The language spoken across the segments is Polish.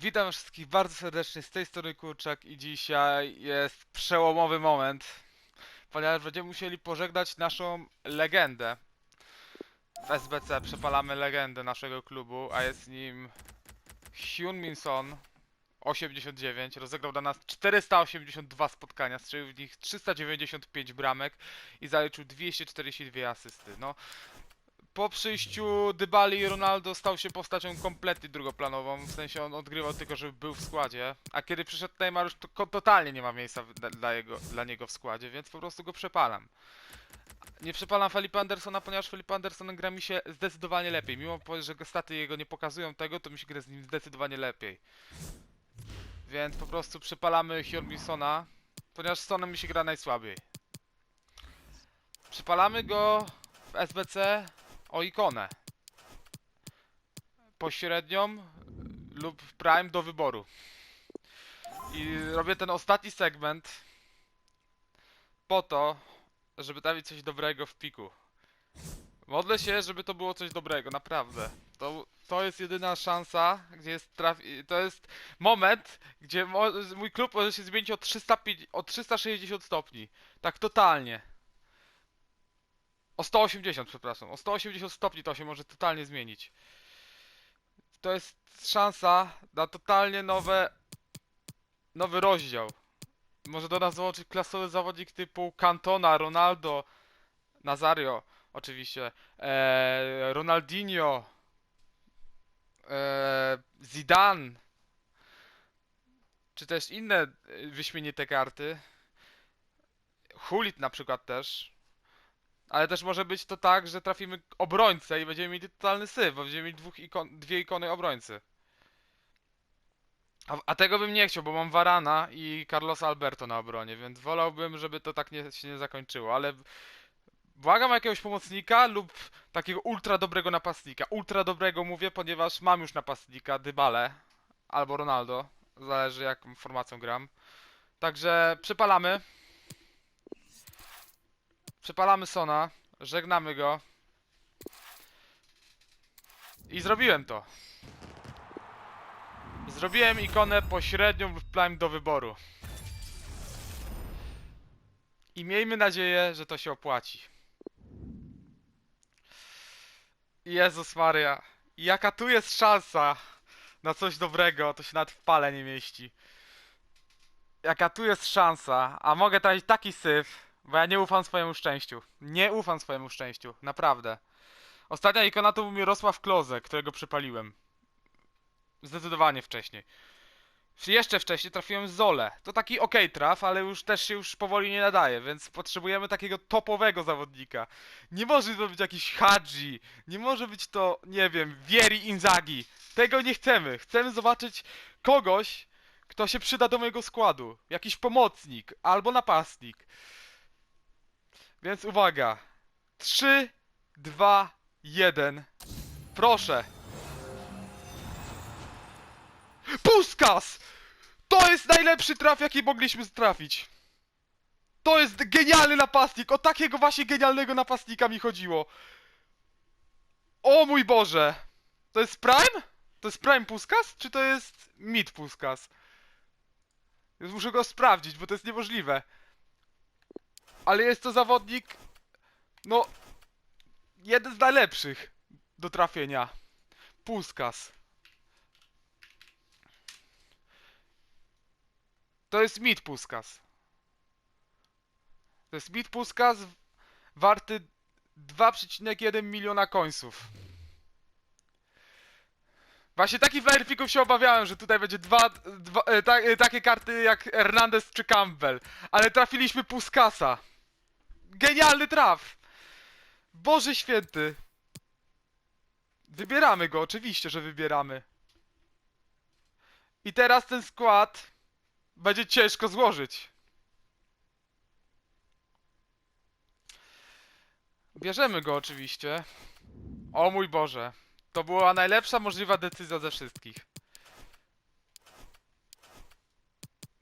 Witam wszystkich bardzo serdecznie z tej strony Kurczak i dzisiaj jest przełomowy moment, ponieważ będziemy musieli pożegnać naszą legendę. W SBC przepalamy legendę naszego klubu, a jest nim Hyun Min Son 89. Rozegrał dla nas 482 spotkania, strzelił w nich 395 bramek i zaliczył 242 asysty. No, po przyjściu Dybali Ronaldo stał się postacią kompletnie drugoplanową, w sensie on odgrywał tylko, żeby był w składzie, a kiedy przyszedł Neymar już to totalnie nie ma miejsca dla, dla, jego, dla niego w składzie, więc po prostu go przepalam. Nie przepalam Felipe Andersona, ponieważ Felipe Andersonem gra mi się zdecydowanie lepiej. Mimo, że staty jego nie pokazują tego, to mi się gra z nim zdecydowanie lepiej. Więc po prostu przepalamy Hjormisona, ponieważ Sonem mi się gra najsłabiej. Przepalamy go w SBC o ikonę. Pośrednią lub prime do wyboru. I robię ten ostatni segment po to, żeby dawić coś dobrego w piku. Modlę się, żeby to było coś dobrego, naprawdę. To, to jest jedyna szansa, gdzie jest trafi... To jest moment, gdzie mój klub może się zmienić o, 305, o 360 stopni. Tak totalnie. O 180, przepraszam. O 180 stopni to się może totalnie zmienić. To jest szansa na totalnie nowe. nowy rozdział. Może do nas dołączyć klasowy zawodnik typu Cantona, Ronaldo, Nazario, oczywiście, e, Ronaldinho, e, Zidane, czy też inne e, wyśmienite karty. Hulit na przykład też. Ale też może być to tak, że trafimy obrońcę i będziemy mieli totalny syf, bo będziemy mieli dwóch ikon, dwie ikony obrońcy. A, a tego bym nie chciał, bo mam Varana i Carlosa Alberto na obronie, więc wolałbym, żeby to tak nie, się nie zakończyło, ale błagam jakiegoś pomocnika lub takiego ultra dobrego napastnika. Ultra dobrego mówię, ponieważ mam już napastnika, Dybale albo Ronaldo, zależy jaką formacją gram. Także przepalamy. Przepalamy Sona, żegnamy go. I zrobiłem to. Zrobiłem ikonę pośrednią lub prime do wyboru. I miejmy nadzieję, że to się opłaci. Jezus Maria. Jaka tu jest szansa na coś dobrego, to się nawet w pale nie mieści. Jaka tu jest szansa, a mogę trafić taki syf, bo ja nie ufam swojemu szczęściu. Nie ufam swojemu szczęściu, naprawdę. Ostatnia ikona to był Mirosław Kloze, którego przypaliłem. Zdecydowanie wcześniej. Jeszcze wcześniej trafiłem Zole. To taki ok traf, ale już też się już powoli nie nadaje, więc potrzebujemy takiego topowego zawodnika. Nie może to być jakiś Hadzi, nie może być to, nie wiem, Vieri Inzaghi. Tego nie chcemy. Chcemy zobaczyć kogoś, kto się przyda do mojego składu. Jakiś pomocnik albo napastnik. Więc uwaga. 3, 2, 1. Proszę. Puskas! To jest najlepszy traf, jaki mogliśmy trafić. To jest genialny napastnik. O takiego właśnie genialnego napastnika mi chodziło. O mój Boże. To jest Prime? To jest Prime Puskas? Czy to jest Mid Puskas? Już muszę go sprawdzić, bo to jest niemożliwe. Ale jest to zawodnik. No. Jeden z najlepszych do trafienia. Puskas. To jest Mid Puskas. To jest Mid Puskas warty 2,1 miliona końców. Właśnie takich flyerfików się obawiałem, że tutaj będzie dwa, dwa e, ta, e, takie karty jak Hernandez czy Campbell. Ale trafiliśmy Puskasa. Genialny traf! Boże święty. Wybieramy go, oczywiście, że wybieramy. I teraz ten skład będzie ciężko złożyć. Bierzemy go oczywiście. O mój Boże. To była najlepsza możliwa decyzja ze wszystkich.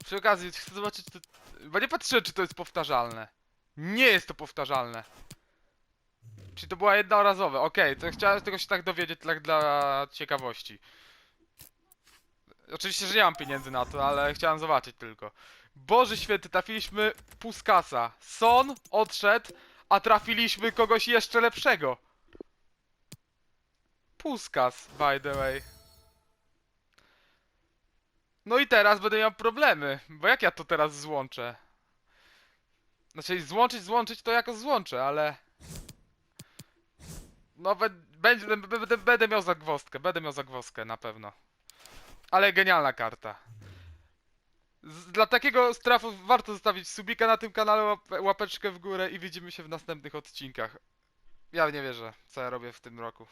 Przy okazji chcę zobaczyć, czy to... bo nie patrzę, czy to jest powtarzalne. Nie jest to powtarzalne. Czy to była jednorazowe? Okej, to chciałem tylko się tak dowiedzieć tak dla ciekawości. Oczywiście, że nie mam pieniędzy na to, ale chciałem zobaczyć tylko. Boże święty, trafiliśmy Puskasa. Son odszedł, a trafiliśmy kogoś jeszcze lepszego. Puskas, by the way. No i teraz będę miał problemy, bo jak ja to teraz złączę? Znaczy złączyć, złączyć to jako złączę, ale... No bę- będzie, będę, będę miał zagwozdkę, będę miał zagwozdkę na pewno. Ale genialna karta. Z, dla takiego strafu warto zostawić subika na tym kanale, łap, łapeczkę w górę i widzimy się w następnych odcinkach. Ja nie wierzę, co ja robię w tym roku.